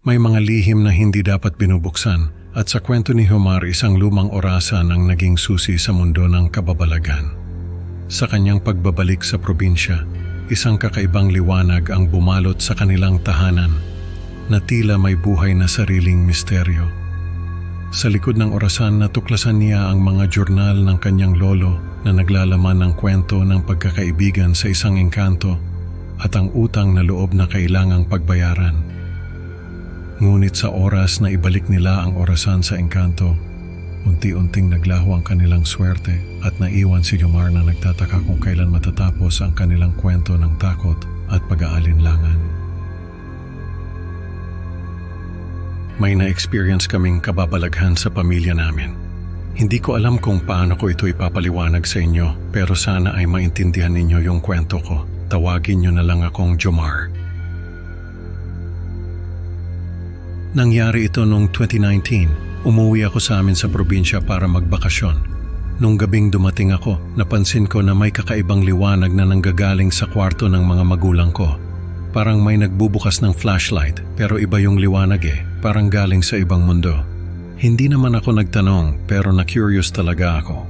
May mga lihim na hindi dapat binubuksan at sa kwento ni Homar isang lumang orasan ang naging susi sa mundo ng kababalagan. Sa kanyang pagbabalik sa probinsya, isang kakaibang liwanag ang bumalot sa kanilang tahanan na tila may buhay na sariling misteryo. Sa likod ng orasan natuklasan niya ang mga jurnal ng kanyang lolo na naglalaman ng kwento ng pagkakaibigan sa isang engkanto at ang utang na loob na kailangang pagbayaran. Ngunit sa oras na ibalik nila ang orasan sa engkanto, unti-unting naglaho ang kanilang swerte at naiwan si Jomar na nagtataka kung kailan matatapos ang kanilang kwento ng takot at pag-aalinlangan. May na-experience kaming kababalaghan sa pamilya namin. Hindi ko alam kung paano ko ito ipapaliwanag sa inyo pero sana ay maintindihan ninyo yung kwento ko. Tawagin nyo na lang akong Jomar. Nangyari ito noong 2019. Umuwi ako sa amin sa probinsya para magbakasyon. Nung gabing dumating ako, napansin ko na may kakaibang liwanag na nanggagaling sa kwarto ng mga magulang ko. Parang may nagbubukas ng flashlight pero iba yung liwanag eh, parang galing sa ibang mundo. Hindi naman ako nagtanong pero na-curious talaga ako.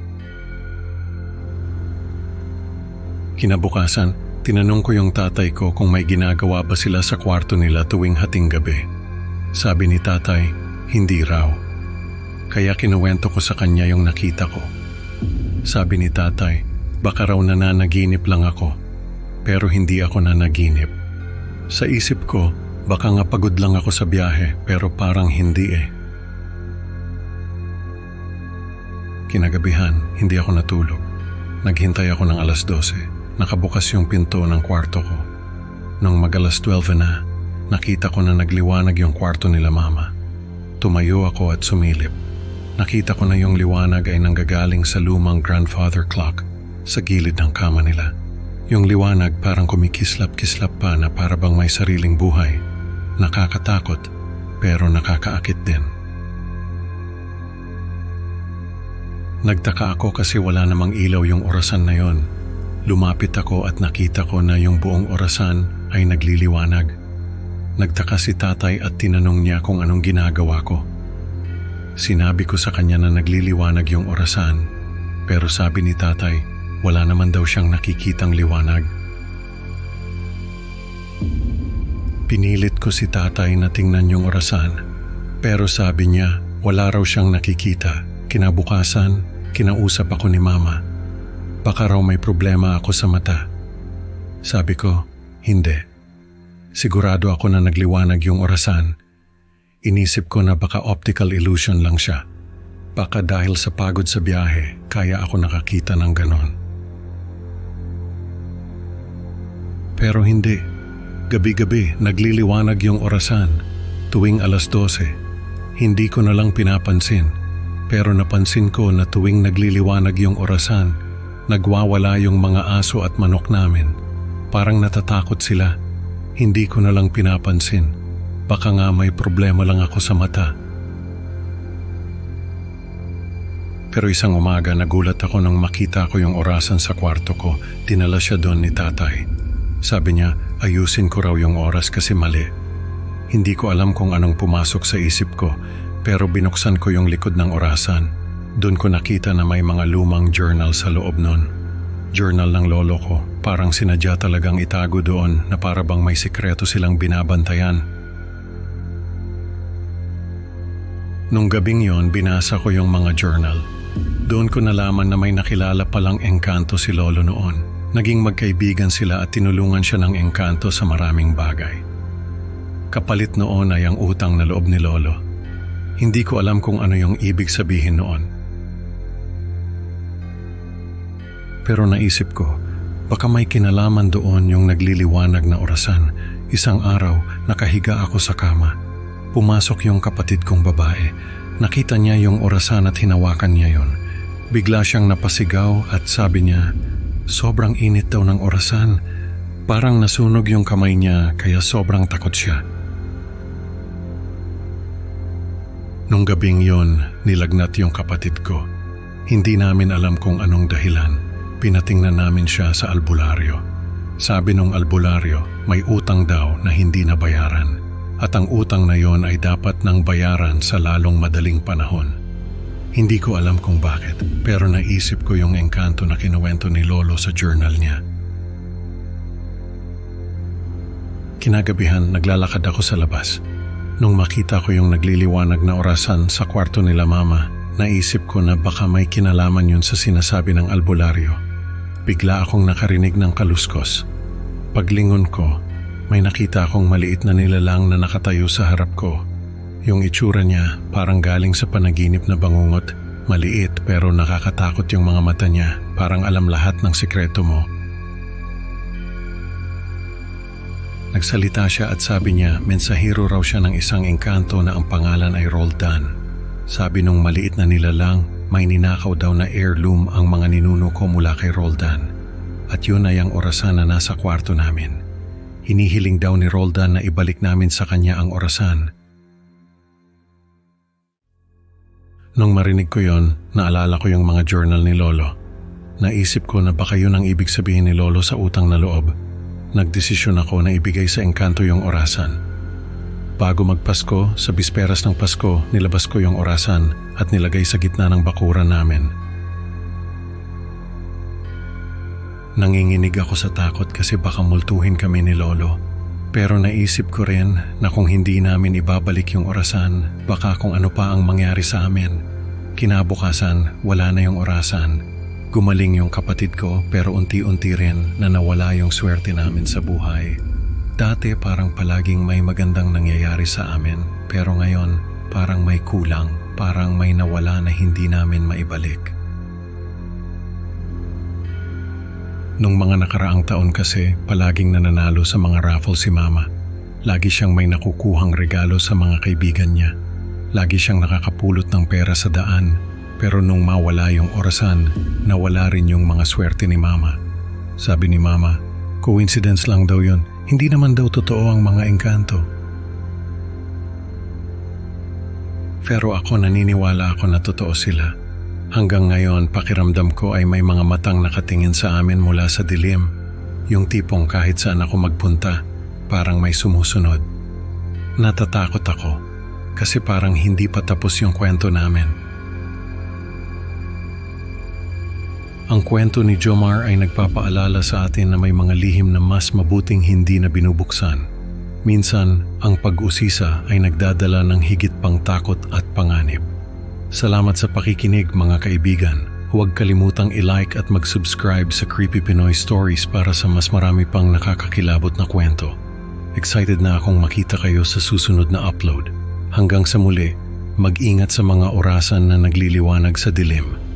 Kinabukasan, tinanong ko yung tatay ko kung may ginagawa ba sila sa kwarto nila tuwing hating gabi. Sabi ni tatay, hindi raw. Kaya kinuwento ko sa kanya yung nakita ko. Sabi ni tatay, baka raw nananaginip lang ako. Pero hindi ako nanaginip. Sa isip ko, baka nga pagod lang ako sa biyahe pero parang hindi eh. Kinagabihan, hindi ako natulog. Naghintay ako ng alas 12. Nakabukas yung pinto ng kwarto ko. Nung mag alas 12 na, nakita ko na nagliwanag yung kwarto nila mama. Tumayo ako at sumilip. Nakita ko na yung liwanag ay nanggagaling sa lumang grandfather clock sa gilid ng kama nila. Yung liwanag parang kumikislap-kislap pa na para bang may sariling buhay. Nakakatakot pero nakakaakit din. Nagtaka ako kasi wala namang ilaw yung orasan na yon. Lumapit ako at nakita ko na yung buong orasan ay nagliliwanag. Nagtaka si tatay at tinanong niya kung anong ginagawa ko. Sinabi ko sa kanya na nagliliwanag yung orasan, pero sabi ni tatay, wala naman daw siyang nakikitang liwanag. Pinilit ko si tatay na tingnan yung orasan, pero sabi niya wala raw siyang nakikita. Kinabukasan, kinausap ako ni mama. Baka raw may problema ako sa mata. Sabi ko, hindi. Sigurado ako na nagliwanag yung orasan. Inisip ko na baka optical illusion lang siya. Baka dahil sa pagod sa biyahe, kaya ako nakakita ng ganon. Pero hindi. Gabi-gabi, nagliliwanag yung orasan. Tuwing alas 12. Hindi ko na lang pinapansin. Pero napansin ko na tuwing nagliliwanag yung orasan, nagwawala yung mga aso at manok namin. Parang natatakot sila. Hindi ko na lang pinapansin. Baka nga may problema lang ako sa mata. Pero isang umaga nagulat ako nang makita ko yung orasan sa kwarto ko. Dinala siya doon ni tatay. Sabi niya, ayusin ko raw yung oras kasi mali. Hindi ko alam kung anong pumasok sa isip ko, pero binuksan ko yung likod ng orasan. Doon ko nakita na may mga lumang journal sa loob nun. Journal ng lolo ko, parang sinadya talagang itago doon na para bang may sikreto silang binabantayan. Nung gabing yon, binasa ko yung mga journal. Doon ko nalaman na may nakilala palang engkanto si lolo noon. Naging magkaibigan sila at tinulungan siya ng engkanto sa maraming bagay. Kapalit noon ay ang utang na loob ni lolo. Hindi ko alam kung ano yung ibig sabihin noon. Pero naisip ko, baka may kinalaman doon yung nagliliwanag na orasan. Isang araw, nakahiga ako sa kama. Pumasok yung kapatid kong babae. Nakita niya yung orasan at hinawakan niya yon. Bigla siyang napasigaw at sabi niya, sobrang init daw ng orasan. Parang nasunog yung kamay niya kaya sobrang takot siya. Nung gabing yon, nilagnat yung kapatid ko. Hindi namin alam kung anong dahilan. Pinatingnan namin siya sa albularyo. Sabi nung albularyo, may utang daw na hindi nabayaran. at ang utang na yon ay dapat nang bayaran sa lalong madaling panahon. Hindi ko alam kung bakit, pero naisip ko yung engkanto na kinuwento ni Lolo sa journal niya. Kinagabihan, naglalakad ako sa labas. Nung makita ko yung nagliliwanag na orasan sa kwarto nila mama, naisip ko na baka may kinalaman yun sa sinasabi ng albularyo. Bigla akong nakarinig ng kaluskos. Paglingon ko, may nakita akong maliit na nilalang na nakatayo sa harap ko. Yung itsura niya parang galing sa panaginip na bangungot. Maliit pero nakakatakot yung mga mata niya. Parang alam lahat ng sikreto mo. Nagsalita siya at sabi niya mensahero raw siya ng isang engkanto na ang pangalan ay Roldan. Sabi nung maliit na nilalang, may ninakaw daw na heirloom ang mga ninuno ko mula kay Roldan. At yun ay ang orasan na nasa kwarto namin. Hinihiling daw ni Roldan na ibalik namin sa kanya ang orasan. Nung marinig ko yon, naalala ko yung mga journal ni Lolo. Naisip ko na baka yun ang ibig sabihin ni Lolo sa utang na loob. Nagdesisyon ako na ibigay sa engkanto yung orasan. Bago magpasko, sa bisperas ng Pasko, nilabas ko yung orasan at nilagay sa gitna ng bakuran namin. Nanginginig ako sa takot kasi baka multuhin kami ni Lolo. Pero naisip ko rin na kung hindi namin ibabalik yung orasan, baka kung ano pa ang mangyari sa amin. Kinabukasan, wala na yung orasan. Gumaling yung kapatid ko pero unti-unti rin na nawala yung swerte namin sa buhay. Dati parang palaging may magandang nangyayari sa amin pero ngayon parang may kulang, parang may nawala na hindi namin maibalik. Nung mga nakaraang taon kasi, palaging nananalo sa mga raffle si Mama. Lagi siyang may nakukuhang regalo sa mga kaibigan niya. Lagi siyang nakakapulot ng pera sa daan. Pero nung mawala yung orasan, nawala rin yung mga swerte ni Mama. Sabi ni Mama, coincidence lang daw yun. Hindi naman daw totoo ang mga engkanto. Pero ako naniniwala ako na totoo sila. Hanggang ngayon, pakiramdam ko ay may mga matang nakatingin sa amin mula sa dilim. Yung tipong kahit saan ako magpunta, parang may sumusunod. Natatakot ako kasi parang hindi pa tapos yung kwento namin. Ang kwento ni Jomar ay nagpapaalala sa atin na may mga lihim na mas mabuting hindi na binubuksan. Minsan, ang pag-usisa ay nagdadala ng higit pang takot at panganib. Salamat sa pakikinig mga kaibigan. Huwag kalimutang i-like at mag-subscribe sa Creepy Pinoy Stories para sa mas marami pang nakakakilabot na kwento. Excited na akong makita kayo sa susunod na upload. Hanggang sa muli, mag-ingat sa mga orasan na nagliliwanag sa dilim.